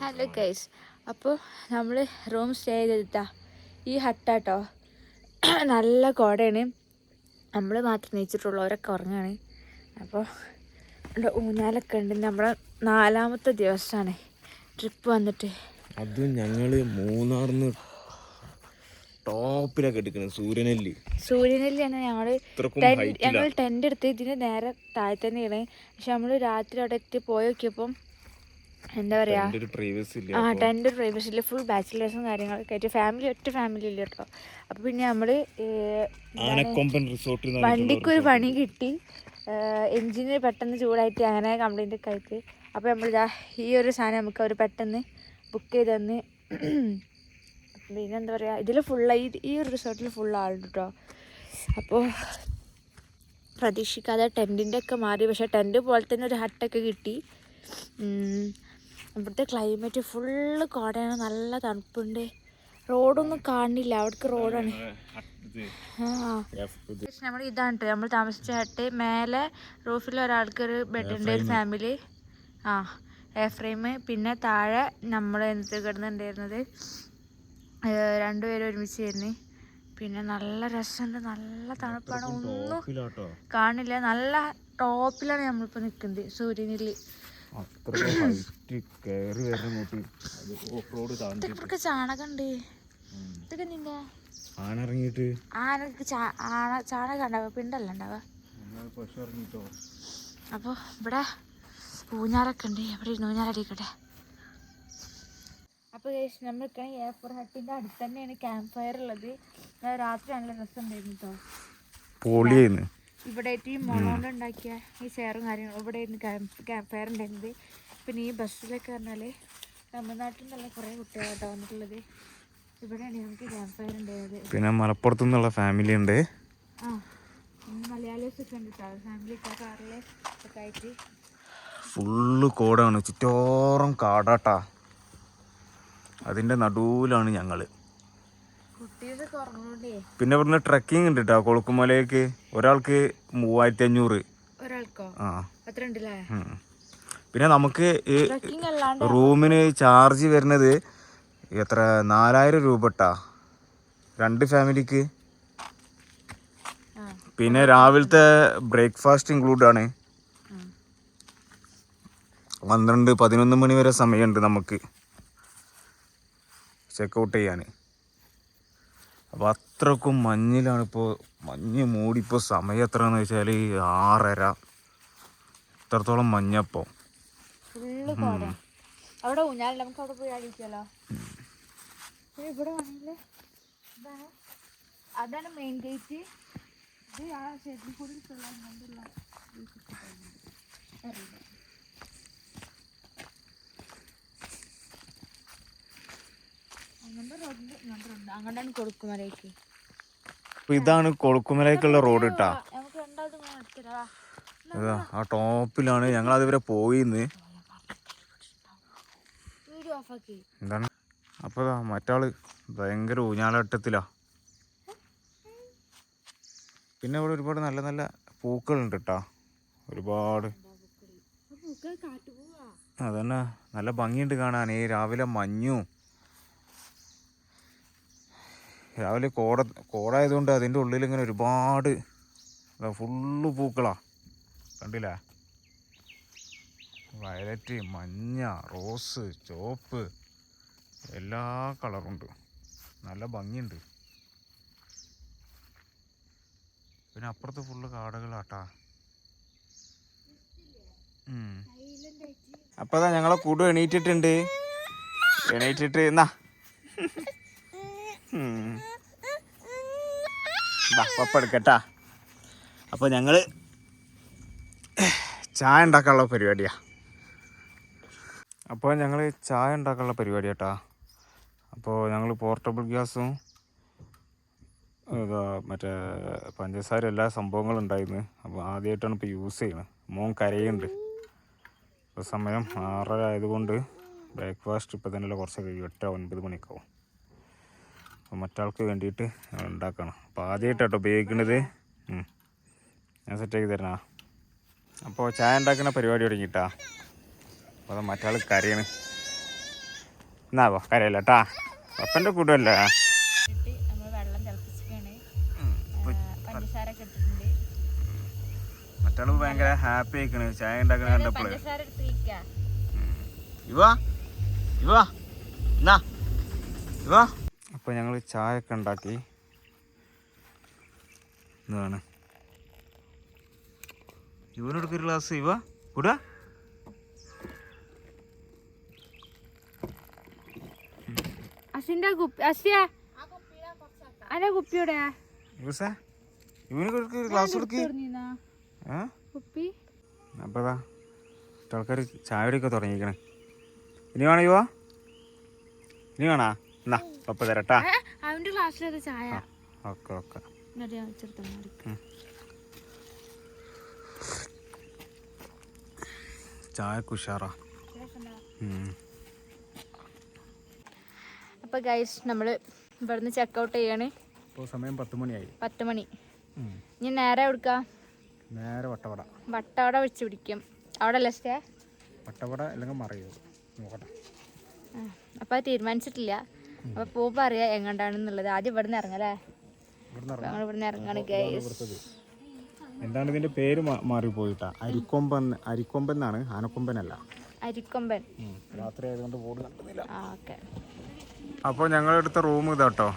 Hello guys അപ്പോൾ നമ്മൾ room stay ചെയ്തെടുത്താ ഈ ഹട്ടാട്ടോ. നല്ല കോടയാണ്. നമ്മൾ മാത്രം നീച്ചിട്ടുള്ളൂ അവരൊക്കെ ഉറങ്ങാണ്. അപ്പോൾ ഇവിടെ ഊഞ്ഞാലൊക്കെ ഉണ്ട്. നമ്മുടെ നാലാമത്തെ ദിവസമാണ്. ട്രിപ്പ് വന്നിട്ട്. അത് ഞങ്ങൾ മൂന്നാറിന്ന് ടോപ്പിലൊക്കെ എടുക്കുന്നത് സൂര്യനെല്ലി. ടെൻ height ഞങ്ങൾ. ടെന്റ് എടുത്ത് ഇതിന് നേരെ താഴെ തന്നെയാണ് പക്ഷെ നമ്മൾ രാത്രി അവിടെ എത്തി പോയി നോക്കിയപ്പം എന്താ ഇല്ല ആ അപ്പൊ? ടെന്റ് പ്രൈവസിയിൽ ഫുൾ ബാച്ചിലേഴ്സും കാര്യങ്ങളൊക്കെ ആയിട്ട് ഫാമിലി ഒറ്റ ഫാമിലി ഇല്ല കേട്ടോ അപ്പോൾ പിന്നെ റിസോർട്ടിൽ വണ്ടിക്കൊരു പണി കിട്ടി. എഞ്ചിന് പെട്ടെന്ന് ചൂടായിട്ട് അങ്ങനെ കംപ്ലൈന്റ് ഒക്കെ ആയിട്ട്. അപ്പോൾ നമ്മൾ ഈ ഒരു സാധനം നമുക്ക് അവർ പെട്ടെന്ന് ബുക്ക് ചെയ്ത് തന്ന്. പിന്നെ എന്താ പറയുക ഇതിൽ ഫുള്ളായി ഈ ഒരു റിസോർട്ടിൽ ഫുൾ ആളുണ്ട് കേട്ടോ അപ്പോൾ പ്രതീക്ഷിക്കാതെ ടെന്റിന്റെ ഒക്കെ മാറി. പക്ഷേ ടെന്റ് പോലെ തന്നെ ഒരു ഹട്ടൊക്കെ കിട്ടി. ഇവിടുത്തെ ക്ലൈമറ്റ് ഫുള്ള് കോടയാണ്. നല്ല തണുപ്പുണ്ട്. റോഡൊന്നും കാണില്ല. അവിടേക്ക് റോഡാണ്. നമ്മൾ ഇതാണ് നമ്മൾ താമസിച്ച ഹട്ട് മേലെ റൂഫിൽ ഒരാൾക്ക് ഒരു ബെഡ് ഉണ്ട് ഒരു ഫാമിലി ആ. എയർ ഫ്രെയിം പിന്നെ താഴെ നമ്മൾ എന്ത് കിടന്നുണ്ടായിരുന്നത്? രണ്ടുപേരും ഒരുമിച്ച് ആയിരുന്നു പിന്നെ നല്ല രസമുണ്ട്. നല്ല തണുപ്പാണ്. ഒന്നും കാണില്ല. നല്ല ടോപ്പിലാണ് നമ്മളിപ്പോൾ നിൽക്കുന്നത്. സൂര്യനിൽ അത്രക്കും ഹൈറ്റ് കയറി വരുന്ന നോക്കി അത് ഓഫ് റോഡ് താണ്ടി ഇതൊക്കെ ചാണകം ഉണ്ട് ഇതൊക്കെ നിന്റെ ആന ഇറങ്ങിയിട്ട് ആനക്ക് ചാ ആന ചാണകം ഉണ്ടാവുക. പിണ്ടല്ല ഉണ്ടാവുക? പശു ഇറങ്ങിട്ടോ. അപ്പോൾ ഇവിടെ ഊഞ്ഞാലൊക്കെ ഉണ്ട്. ഇവിടെ ഇരുന്ന് ഊഞ്ഞാലടിക്കട്ടെ അപ്പോൾ നമ്മൾ നിൽക്കണ ഏപ്പർ ഹട്ടിന്റെ അടുത്ത് തന്നെയാണ് ക്യാമ്പ് ഫയർ ഉള്ളത്. ഞാൻ രാത്രി നല്ല രസം ഉണ്ടായിരുന്നു കേട്ടോ പൊളിയായിരുന്നു ഇവിടെ ഈ മുളകൊണ്ട് ഉണ്ടാക്കിയ ഈ ചെയറും കാര്യങ്ങളും ഇവിടെ ഇരുന്ന് ക്യാമ്പ് ഫയർ ഉണ്ടായിരുന്നത്. പിന്നെ ഈ ബസ്സിലൊക്കെ പറഞ്ഞാൽ തമിഴ്നാട്ടിൽ നിന്നുള്ള കുറേ കുട്ടികളാട്ടോ വന്നിട്ടുള്ളത്. ഇവിടെയാണ് നമുക്ക് ക്യാമ്പ് ഫയർ ഉണ്ടായത്. പിന്നെ മലപ്പുറത്തു നിന്നുള്ള ഫാമിലി ഉണ്ട്. ആ മലയാളിയസ് ഒക്കെ ഉണ്ട് കേട്ടോ ഫാമിലി കാറിൽ ഒക്കെ ആയിട്ട്. ഫുള്ള് കോടാണ്. ചുറ്റോറം കാടാട്ടാ. അതിന്റെ നടുവിലാണ് ഞങ്ങൾ പിന്നെ ഇവിടുന്ന് ട്രക്കിംഗ് ഉണ്ട് കേട്ടോ കൊളുക്കുമലയ്ക്ക് ഒരാൾക്ക്? മൂവായിരത്തി അഞ്ഞൂറ് ആ. പിന്നെ നമുക്ക് ഈ റൂമിന് ചാർജ് വരുന്നത് എത്ര? നാലായിരം രൂപ ട്ടാ രണ്ട് ഫാമിലിക്ക്. പിന്നെ രാവിലത്തെ ബ്രേക്ക്ഫാസ്റ്റ് ഇൻക്ലൂഡ് ആണ്. പന്ത്രണ്ട് പതിനൊന്ന് മണി വരെ സമയമുണ്ട് നമുക്ക്. ചെക്ക് ഔട്ട് ചെയ്യാൻ അപ്പോൾ അത്രക്കും മഞ്ഞിലാണ് ഇപ്പോൾ മഞ്ഞ് മൂടിപ്പോൾ സമയം എത്രയാണെന്ന് വെച്ചാൽ ആറര. ഇത്രത്തോളം മഞ്ഞപ്പോൾ അവിടെ നമുക്ക് അവിടെ അതാണ് മെയിൻ ഗേറ്റ് ഇത് ആ ഷെഡിൽ കൂടി അങ്ങോട്ട് റോഡിന്റെ ഇങ്ങോട്ട് റോഡ് അങ്ങോട്ടാണ് ഇതാണ് കൊളുക്കുമലയ്ക്കുള്ള റോഡ് ഇട്ടാ എടുത്തിടാ ആ ടോപ്പിലാണ് ഞങ്ങൾ അതുവരെ പോയിന്ന് എന്താണ്? അപ്പോൾ ദാ മറ്റാൾ ഭയങ്കര ഊഞ്ഞാലട്ടത്തിലാ. പിന്നെ ഇവിടെ ഒരുപാട് നല്ല നല്ല പൂക്കളുണ്ട് കേട്ടാ ഒരുപാട്. അതന്നെ നല്ല ഭംഗിയുണ്ട് കാണാൻ. ഈ രാവിലെ മഞ്ഞും രാവിലെ കോട കോടായതുകൊണ്ട് അതിന്റെ ഉള്ളിൽ ഇങ്ങനെ ഒരുപാട് ഫുള്ള് പൂക്കളാണ് കണ്ടില്ലേ? വയലറ്റ് മഞ്ഞ റോസ് ചോപ്പ് എല്ലാ കളറുണ്ട്. നല്ല ഭംഗിയുണ്ട്. പിന്നെ അപ്പുറത്ത് ഫുള്ള് കാടുകളാട്ടാ. അപ്പൊ അതാ ഞങ്ങളെ കൂടു എണീറ്റിട്ടുണ്ട്. എണീറ്റിട്ട് എന്നാ? ഉം. പപ്പ അപ്പൊ ഞങ്ങൾ ചായ ഉണ്ടാക്കാനുള്ള പരിപാടിയാ. അപ്പോൾ ഞങ്ങൾ ചായ ഉണ്ടാക്കാനുള്ള പരിപാടി കേട്ടാ അപ്പോൾ ഞങ്ങൾ പോർട്ടബിൾ ഗ്യാസും ഇതാ മറ്റേ പഞ്ചസാര എല്ലാ സംഭവങ്ങളും ഉണ്ടായിരുന്നു. അപ്പോൾ ആദ്യമായിട്ടാണ് ഇപ്പോൾ യൂസ് ചെയ്യുന്നത് മോൻ കരയുണ്ട് ഇപ്പോൾ സമയം ആറര ആയതുകൊണ്ട് ബ്രേക്ക്ഫാസ്റ്റ് ഇപ്പോൾ തന്നെ കുറച്ച് കഴിയും എട്ട് ഒൻപത് മണിക്കാവും അപ്പോൾ മറ്റാൾക്ക് വേണ്ടിയിട്ട് ഉണ്ടാക്കണം. അപ്പോൾ ആദ്യമായിട്ടാട്ടോ ഉപയോഗിക്കുന്നത്. ഞാൻ സെറ്റാക്കി തരണ. അപ്പോൾ ചായ ഉണ്ടാക്കുന്ന പരിപാടി തുടങ്ങിയിട്ടാ അപ്പോൾ അത് മറ്റാൾ കരയാണ്. എന്നാവോ കരയല്ല കേട്ടാ പപ്പന്റെ കൂട്ടമല്ല മറ്റാൾ ഭയങ്കര ഹാപ്പി ആയിക്കണ്. ചായ ഉണ്ടാക്കണ കണ്ടപ്പോൾ ഇവ ഇവ എന്നാ. ഇവ. അപ്പോൾ ഞങ്ങൾ ചായ ഒക്കെ ഉണ്ടാക്കി. ഇതാണ്. ഇവനോടൊക്കെ ഒരു ഗ്ലാസ് ഇവ കൂടാ. അസിന്റെ കുപ്പി അസിയ അന്റെ കുപ്പിയുടെ. ഇവനൊക്കെ ഗ്ലാസ് കൊടുക്ക്. കുപ്പി? അപ്പോൾ അതാ ആൾക്കാർ ചായ കുടിയൊക്കെ തുടങ്ങിയിരിക്കണേ. ഇനി വേണോ ഇവ? ഇനി വേണോ? എന്നാ പപ്പ തരട്ടാ. അവന്റെ ക്ലാസ്സിലത് ചായ. Okay okay. എന്നിട്ട് ഞാൻ വെച്ചെടുത്താ മതി ചായക്ക് ഉഷാറാ. ഉം. അപ്പൊ ഗൈസ് നമ്മൾ ഇവിടുന്ന് ചെക്കൗട്ട് ചെയ്യാണ്. ഇപ്പോൾ സമയം പത്ത് മണിയായി. പത്ത് മണി. ഇനി നേരെ എവിടുക്ക? നേരെ വട്ടവട. വട്ടവട വെച്ച് പിടിക്കും. അവിടെ അല്ലേ സ്റ്റേ വട്ടവട അല്ലെങ്കിൽ മറയോ നോക്കട്ടെ. അപ്പൊ അത് തീരുമാനിച്ചിട്ടില്ല. അപ്പൊ പോകുമ്പോ അറിയാ എങ്ങോട്ടാണെന്നുള്ളത് ആദ്യം ഇവിടുന്ന് ഇറങ്ങല്ലേ? ഞങ്ങൾ ഇവിടുന്ന് ഇറങ്ങാണ് എന്താണ് ഇതിന്റെ പേര് മാറിപ്പോയിട്ടാ? അരിക്കൊമ്പൻ അരിക്കൊമ്പൻ എന്നാണ്? ആനക്കൊമ്പനല്ല അരിക്കൊമ്പൻ. രാത്രി ആയതുകൊണ്ട് ബോർഡ് ഓക്കെ. അപ്പോൾ ഞങ്ങളെടുത്ത റൂം ഇതാട്ടോ.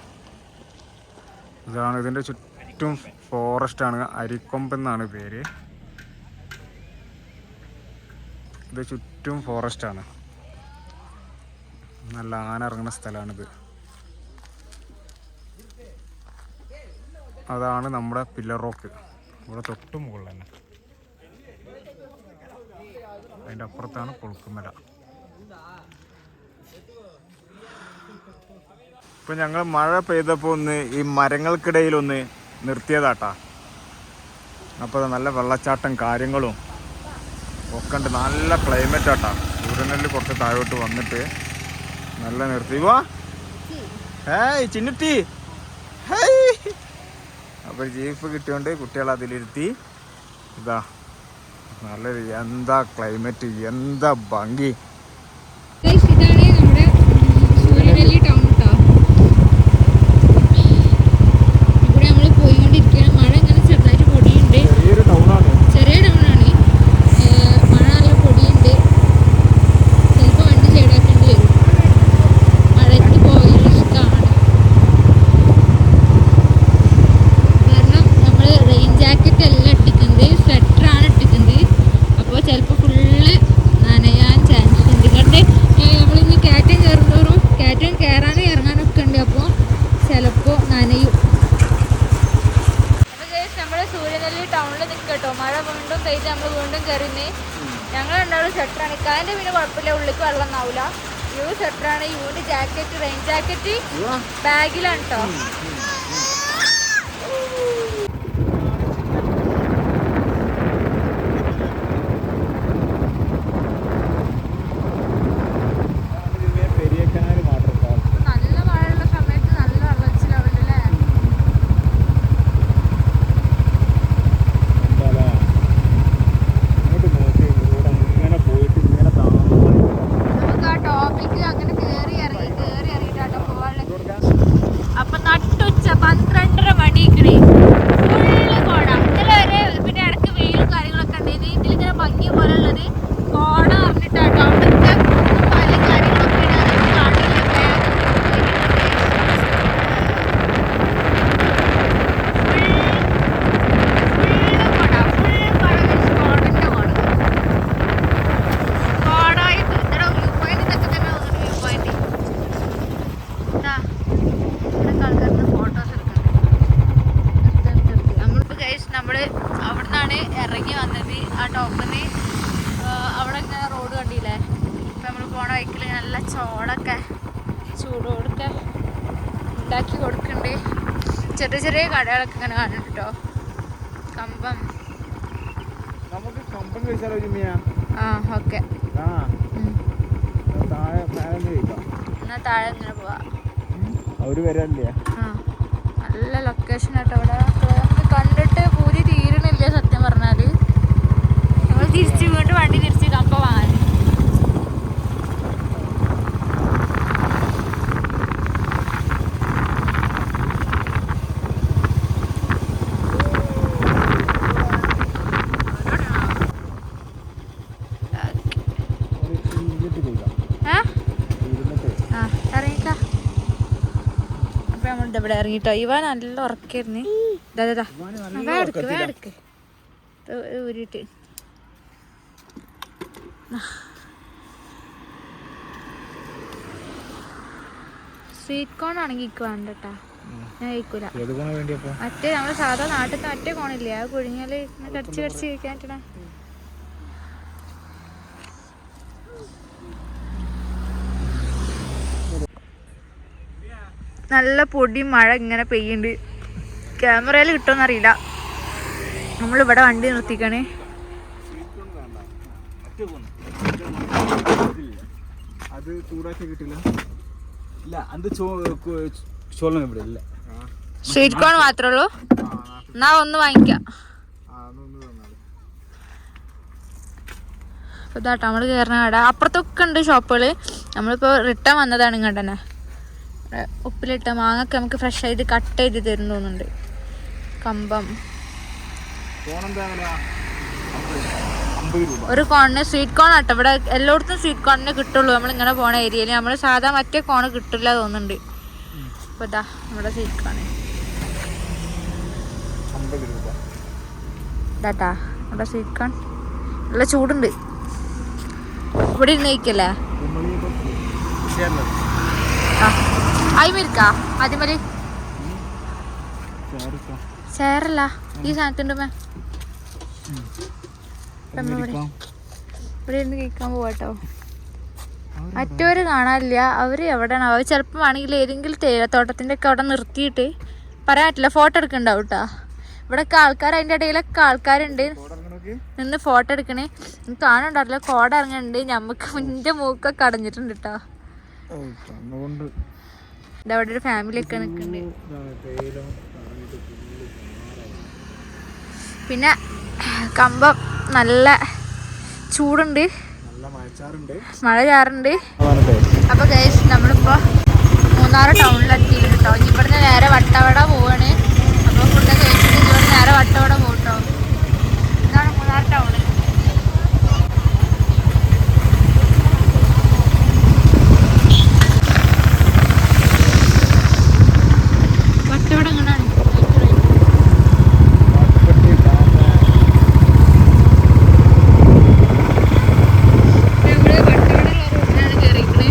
ഇതാണ് ഇതിന്റെ ചുറ്റും ഫോറസ്റ്റ് ആണ്. അരിക്കൊമ്പൻ എന്നാണ് പേര്. ഇത് ചുറ്റും ഫോറസ്റ്റ് ആണ്. നല്ല ആന ഇറങ്ങുന്ന സ്ഥലമാണിത്. അതാണ് നമ്മുടെ പില്ലർ റോക്ക്. ഇവിടെ തൊട്ട് മുകളിൽ തന്നെ. അതിന്റെ അപ്പുറത്താണ് കൊളുക്കുമല ഇപ്പം ഞങ്ങൾ മഴ പെയ്തപ്പോൾ ഒന്ന് ഈ മരങ്ങൾക്കിടയിൽ ഒന്ന് നിർത്തിയതാട്ടാ. അപ്പോൾ നല്ല വെള്ളച്ചാട്ടം കാര്യങ്ങളും ഒക്കെ ഉണ്ട്. നല്ല ക്ലൈമറ്റ് ആട്ടാ. സൂര്യനെല്ല് കുറച്ച് താഴോട്ട് വന്നിട്ട് നല്ല നിർത്തി. പോ ഹേയ് ചിന്നുട്ടി. ഹേയ്. ജീപ്പ് കിട്ടിയോണ്ട് കുട്ടികൾ അതിലിരുത്തി. ഇതാ. നല്ല എന്താ ക്ലൈമറ്റ് എന്താ ഭംഗി ഇതാണ് നമ്മുടെ സൂര്യനെല്ലി ടൗൺ കേട്ടോ ഇവിടെ നമ്മൾ പോയിക്കൊണ്ടിരിക്കുകയാണ് മഴ ഇങ്ങനെ ചെറുതായിട്ട് പൊടിയുണ്ട് ചെറിയൊരു ടൗണാണ് ചെറിയ ടൗൺ ആണ് മഴ നല്ല പൊടിയുണ്ട് ചിലപ്പോൾ വണ്ടി സൈഡാക്കേണ്ടി വരും മഴയത്ത് പോയി ഇഷ്ടമാണ് കാരണം നമ്മൾ റെയിൻ ജാക്കറ്റ് അല്ല ഇട്ടിട്ടുണ്ട് സ്വെറ്ററാണ് ഇട്ടിട്ടുണ്ട് അപ്പോൾ ചിലപ്പോൾ ഫുള്ള് നനയാൻ ചാൻസ് ഉണ്ട് കണ്ട് നമ്മളിനി കയറ്റം കയറുന്നതോറും കയറ്റം കയറാനും ഇറങ്ങാനൊക്കെ ഉണ്ട് അപ്പോൾ ചിലപ്പോൾ നനയും നമ്മൾ സൂര്യനെല്ലി ടൗണിൽ നിൽക്കട്ടോ മഴ വീണ്ടും പെയ്ത് നമ്മൾ വീണ്ടും കയറുന്നേ ഞങ്ങൾ രണ്ടാളും ഷട്ടറാണ് വീട് കുഴപ്പമില്ല ഉള്ളിക്ക് വെള്ളം ഒന്നാവില്ല യു ഷട്ടറാണ് യുവിന്റെ ജാക്കറ്റ് റെയിൻ ജാക്കറ്റ് ബാഗിലാണ് കേട്ടോ പെരിയക്കനാല് വാട്ടർഫാൾ നല്ല മഴയുള്ള സമയത്ത് നല്ല വെള്ളച്ചിലാവില്ലല്ലേ എന്താ ഇങ്ങോട്ട് നോക്കി ഇവിടെ ഇങ്ങനെ പോയിട്ട് ഇങ്ങനെ താമസം നമുക്ക് ആ ടോപ്പിക്ക് അങ്ങനെ കേറി ഇറങ്ങി കേറി ഇറങ്ങിയിട്ടാട്ടോ പോവാനുള്ള അപ്പൊ നട്ടുച്ച പന്ത്രണ്ടര മണിക്കണേ ഫുള്ള് കോട ഇന്നലെ വരെ പിന്നെ ഇടയ്ക്ക് വെയിലും കാര്യങ്ങളൊക്കെ ഉണ്ടായിരുന്നു ഇതിലിങ്ങനെ ഭംഗി പോലെ ഉള്ളത് കോട പറഞ്ഞിട്ടാട്ടോ അവിടുത്തെ പല കാര്യങ്ങളൊക്കെ ഉണ്ട്. അതൊന്നും കാണില്ല. Full- full കോട. Full കോട means കോടന്റെ കോട. കോടായിട്ട് ഇത്ര വ്യൂ പോയിന്റ് ഇതൊക്കെ തന്നെ വ്യൂ പോയിന്റ് ഇതാ ഇവിടെ ആൾക്കാരുടെ ഫോട്ടോസ് എടുക്കുന്നത് നമ്മളിപ്പോൾ കഴിച്ച് നമ്മൾ അവിടെ നിന്നാണ് ഇറങ്ങി വന്നത് ആ ടോപ്പിന്ന് അവിടെ ഇങ്ങനെ റോഡ് കണ്ടില്ലേ ഇപ്പം നമ്മൾ പോണ വഴിക്കിൽ നല്ല ചോടൊക്കെ ചൂടോടൊക്കെ ഉണ്ടാക്കി കൊടുക്കുന്നുണ്ട് ചെറിയ ചെറിയ കടകളൊക്കെ ഇങ്ങനെ കാണുന്നുണ്ട് കേട്ടോ കമ്പം. നമുക്ക് കമ്പം കഴിച്ചാലോ ജിമ്മിയ? ആ ഓക്കെ. ആ. താഴെ കഴിക്കാം എന്നാൽ താഴെ ഇങ്ങനെ പോവാ. അവർ വരാനില്ലേ ആ. നല്ല ലൊക്കേഷൻ ആട്ടോ ഇവിടെ. കണ്ടിട്ട് പൂതി തീരണില്ല സത്യം പറഞ്ഞാൽ. നമ്മൾ തിരിച്ചു വീണ്ടും വണ്ടി തിരിച്ച് കമ്പ വാങ്ങാൻ ഇതവിടെ ഇറങ്ങിട്ടോ? ഇവ നല്ല ഉറക്കായിരുന്നു. ഇതാ ഇതാ വേ എടുക്ക് വേ എടുക്ക്. ഇത് ഊരിയിട്ട്. സ്വീറ്റ് കോൺ ആണെങ്കിൽ എനിക്ക് വേണ്ട കേട്ടാ ഞാൻ കഴിക്കൂല. മറ്റേ നമ്മുടെ സാധാ നാട്ടിൽ മറ്റേ കോണില്ലേ അത് കുഴിഞ്ഞാൽ കടിച്ച് കടിച്ച് കഴിക്കാൻ പറ്റണ. നല്ല പൊടി മഴ ഇങ്ങനെ പെയ്യുന്നുണ്ട്. ക്യാമറയിൽ കിട്ടുമെന്നറിയില്ല. നമ്മളിവിടെ വണ്ടി നിർത്തിക്കണേ. അത് ചൂടാക്കി കിട്ടില്ല. ഇല്ല അത് ചോളം ഇവിടെ ഇല്ല. സ്വീറ്റ് കോൺ മാത്രമേ ഉള്ളൂ. എന്നാ ഒന്ന് വാങ്ങിക്കാം. ഇതാട്ടോ നമ്മൾ കയറുന്ന കട. അപ്പുറത്തൊക്കെ ഉണ്ട് ഷോപ്പുകൾ നമ്മളിപ്പോ റിട്ടേൺ വന്നതാണ് ഇങ്ങോട്ട് തന്നെ. ഉപ്പിലിട്ട മാങ്ങൊക്കെ നമുക്ക് ഫ്രഷ് ആയിട്ട് കട്ട് ചെയ്ത് തരുന്നു തോന്നുന്നുണ്ട്. കമ്പം. ഒരു കോണിന് സ്വീറ്റ് കോൺ ആട്ടോ. ഇവിടെ എല്ലായിടത്തും സ്വീറ്റ് കോണിന് കിട്ടുള്ളൂ. നമ്മൾ ഇങ്ങനെ പോണ ഏരിയയിൽ നമ്മൾ സാധാ മറ്റേ കോണ് കിട്ടില്ല തോന്നുന്നുണ്ട്. അപ്പൊ ഇതാ നമ്മുടെ സ്വീറ്റ് കോണ് ഇതാട്ടാ നമ്മുടെ സ്വീറ്റ് കോൺ നല്ല ചൂടുണ്ട്. ഇവിടെ ഇരുന്ന് കഴിക്കല്ലേ? ആ അയിമിരിക്കാ ചേറല്ല ഈ സാധനത്തിന്റെ മേ ഇവിടെ. ഇരുന്ന് കഴിക്കാൻ പോവാട്ടോ. മറ്റവര് കാണാനില്ല. അവർ എവിടെയാണ്? അവർ ചിലപ്പോൾ വേണമെങ്കിൽ ഏതെങ്കിലും തേയിലത്തോട്ടത്തിന്റെ ഒക്കെ അവിടെ നിർത്തിയിട്ട് പറയാൻ പറ്റില്ല ഫോട്ടോ എടുക്കണ്ടാവും കേട്ടോ ഇവിടെയൊക്കെ ആൾക്കാർ അതിന്റെ ഇടയിലൊക്കെ ആൾക്കാരുണ്ട്. നിന്ന് ഫോട്ടോ എടുക്കണേ. കാണണ്ടാവില്ല കാണുന്നുണ്ടാവില്ല കോട ഇറങ്ങുന്നുണ്ട് ഞമ്മക്ക് മുന്റെ മൂക്കൊക്കെ അടഞ്ഞിട്ടുണ്ട് കേട്ടോ ഇതവിടെ ഒരു ഫാമിലി ഒക്കെ നിൽക്കുന്നുണ്ട്. പിന്നെ കമ്പം നല്ല ചൂടുണ്ട്. മഴ ചാറുണ്ട്. അപ്പൊ ഗൈസ് നമ്മളിപ്പോ മൂന്നാർ ടൗണിലെത്തി കേട്ടോ ഇനി ഇവിടുന്ന് നേരെ വട്ടവട പോവാണ്. അപ്പൊ ഫുഡൊക്കെ കഴിച്ചിട്ട് നേരെ വട്ടവട പോട്ടോ ഇതാണ് മൂന്നാർ ടൗണ് വട്ടവട എങ്ങനെയാണ് നമ്മൾ വട്ടവട റോഡിലാണ് കയറിയിരിക്കണേ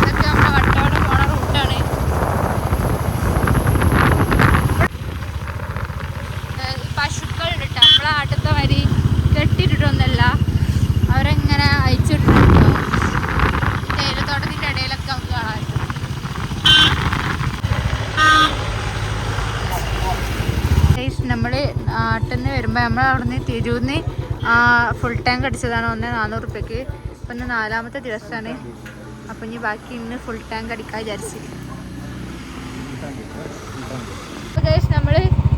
ഇതൊക്കെ നമ്മുടെ വട്ടവട പോണ റൂട്ടാണ് പശുക്കളുണ്ട് കേട്ടോ നമ്മളെ ആട്ടത്തെ വരി കെട്ടിയിട്ടിട്ടൊന്നുമല്ല അവരെങ്ങനെ അയച്ചിട്ടിട്ടുണ്ടോ തേയിലത്തോട്ടത്തിന്റെ ഇടയിലൊക്കെ നമുക്ക് കാണാൻ പറ്റും നമ്മൾ നാട്ടിൽ നിന്ന് വരുമ്പോൾ നമ്മൾ അവിടെ നിന്ന് തിരൂന്ന് ഫുൾ ടാങ്ക് അടിച്ചതാണ് ഒന്ന് നാനൂറ് റുപ്യക്ക് അപ്പം ഇന്ന് നാലാമത്തെ ദിവസമാണ്. അപ്പം ഇനി ബാക്കി ഇന്ന് ഫുൾ ടാങ്ക് അടിക്കാൻ വിചാരിച്ചു. നമ്മൾ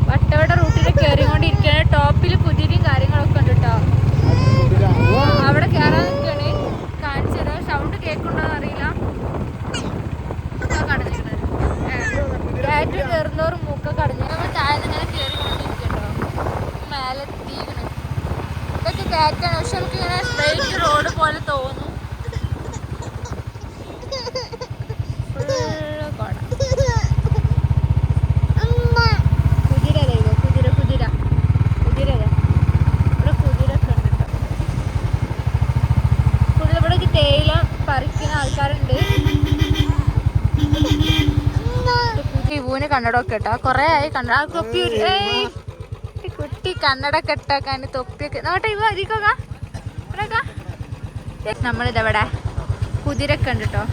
വട്ടവട റൂട്ടിൽ കയറിക്കൊണ്ടിരിക്കുകയാണ് ടോപ്പിൽ കുതിരയും കാര്യങ്ങളൊക്കെ ഉണ്ട് കേട്ടോ അവിടെ കയറാൻ നിൽക്കുകയാണ് കാണിച്ചു തരാം സൗണ്ട് കേൾക്കുന്നുണ്ടോന്ന് അറിയില്ല മൂക്ക കടഞ്ഞിരിക്കുന്നത് കയറ്റി കയറുന്നവർ മൂക്ക കടഞ്ഞു നമ്മൾ താഴെ ഇങ്ങനെ കയറിക്കൊണ്ടിരിക്കട്ടോ മേലെ എത്തിയിരിക്കണ് ഇതൊക്കെ കയറ്റാണ് പക്ഷെ നമുക്ക് ഇങ്ങനെ സ്ട്രൈറ്റ് റോഡ് പോലെ തോന്നും ഫുള്ള് കോട കുതിര ദൈവ കുതിര കുതിര കുതിര ദേ. ഇവിടെ കുതിരൊക്കെ ഉണ്ട് ട്ടോ. ഫുള്ള് ഇവിടെ ഒക്കെ തേയില പറിക്കുന്ന ആൾക്കാരുണ്ട്. ഇവൂന് കണ്ണടമൊക്കെ കേട്ടോ കൊറേ ആയി കണ്ണട തൊപ്പി കുട്ടി കണ്ണട കെട്ടാക്കാൻ തൊപ്പിയൊക്കെ നോട്ടെ ഇവ ഇരിക്കോക്ക നമ്മളിതെവിടെ കുതിരൊക്കെ ഉണ്ട് കേട്ടോ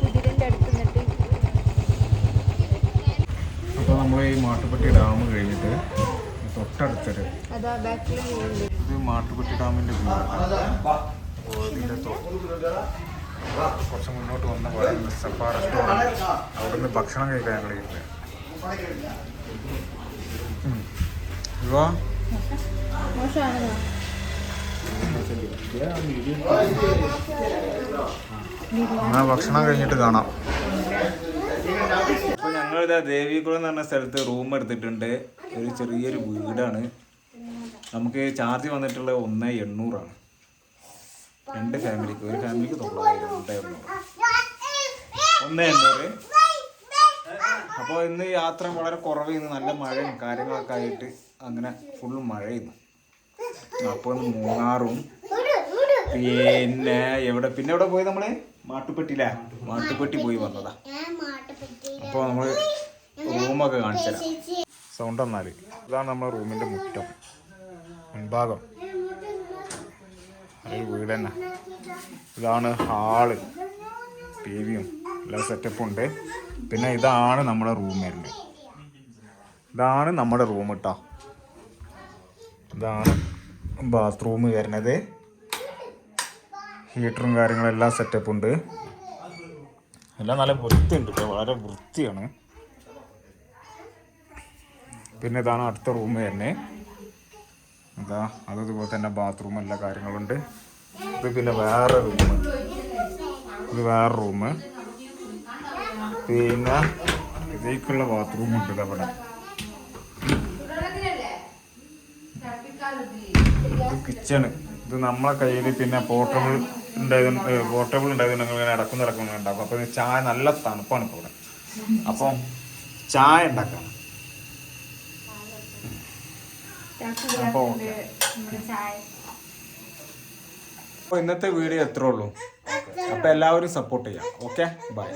കുതിരന്റെ അടുത്ത് നിന്നിട്ട്. അപ്പോൾ നമ്മൾ ഈ മാട്ടുപ്പെട്ടി ഡാം കഴിഞ്ഞിട്ട് തൊട്ടടുത്തൊരു ഇത് മാട്ടുപ്പെട്ടി ഡാമിന്റെ കുറച്ച് മുന്നോട്ട് വന്ന പോലെ മിസ്സപ്പ റെസ്റ്റോറന്റ് അവിടുന്ന് ഭക്ഷണം കഴിക്കാൻ ഞങ്ങൾ ഇവ മോശമാണെന്നോ എന്നാ ഭക്ഷണം കഴിഞ്ഞിട്ട് കാണാം. അപ്പൊ ഞങ്ങളിതാ ദേവികുളം എന്ന് പറഞ്ഞ സ്ഥലത്ത് റൂം എടുത്തിട്ടുണ്ട്. ഒരു ചെറിയൊരു വീടാണ്. നമുക്ക് ചാർജ് വന്നിട്ടുള്ള ഒന്ന് എണ്ണൂറാണ്. രണ്ട് ഫാമിലിക്ക് ഒരു ഫാമിലിക്ക് തൊള്ളായിരം ഒന്ന് എണ്ണൂറ്. അപ്പോൾ ഇന്ന് യാത്ര വളരെ കുറവായിരുന്നു. നല്ല മഴയും കാര്യങ്ങളൊക്കെ ആയിട്ട് അങ്ങനെ ഫുള്ള് മഴയുന്നു അപ്പോൾ മൂന്നാറും പിന്നെ എവിടെ പിന്നെ എവിടെ പോയി നമ്മൾ? മാട്ടുപ്പെട്ടിയില്ലേ മാട്ടുപ്പെട്ടി പോയി വന്നതാ. അപ്പോൾ നമ്മൾ റൂമൊക്കെ കാണിച്ചുതരാം. സൗണ്ട് എന്നാൽ ഇതാണ് നമ്മുടെ റൂമിന്റെ മുറ്റം. മുൻഭാഗം. ഒരു വീട് തന്നെ. ഇതാണ് ഹാൾ. ടി വിയും എല്ലാ സെറ്റപ്പും ഉണ്ട്. പിന്നെ ഇതാണ് നമ്മുടെ റൂം ഇതാണ് നമ്മുടെ റൂം കേട്ടോ ഇതാണ് ബാത്റൂം വരുന്നത്. ഹീറ്ററും കാര്യങ്ങളെല്ലാം സെറ്റപ്പ് ഉണ്ട്. എല്ലാം നല്ല വൃത്തിയുണ്ട് വളരെ വൃത്തിയാണ്. പിന്നെ ഇതാണ് അടുത്ത റൂം തന്നെ. അതാ അതുപോലെ തന്നെ ബാത്റൂം എല്ലാ കാര്യങ്ങളുണ്ട്. ഇത് പിന്നെ വേറെ റൂം ഇത് വേറെ റൂം പിന്നെ ഇതേക്കുള്ള ബാത്റൂം ഉണ്ട് ഇത് അവിടെ ഇത് കിച്ചണ് ഇത് നമ്മളെ കയ്യിൽ പിന്നെ പോർട്ടബിൾ ഉണ്ടായത് പോർട്ടബിൾ ഉണ്ടായത് ഞങ്ങൾ ഇങ്ങനെ ഇടക്കും ഇടക്കും ഉണ്ടാക്കും. അപ്പോൾ ചായ നല്ല തണുപ്പാണ് ഇപ്പോൾ ഇവിടെ. അപ്പം ചായ ഉണ്ടാക്കാം അപ്പോൾ ഓക്കെ. അപ്പോൾ ഇന്നത്തെ വീഡിയോ എത്ര ഉള്ളൂ. അപ്പോൾ എല്ലാവരും സപ്പോർട്ട് ചെയ്യാം. Okay bye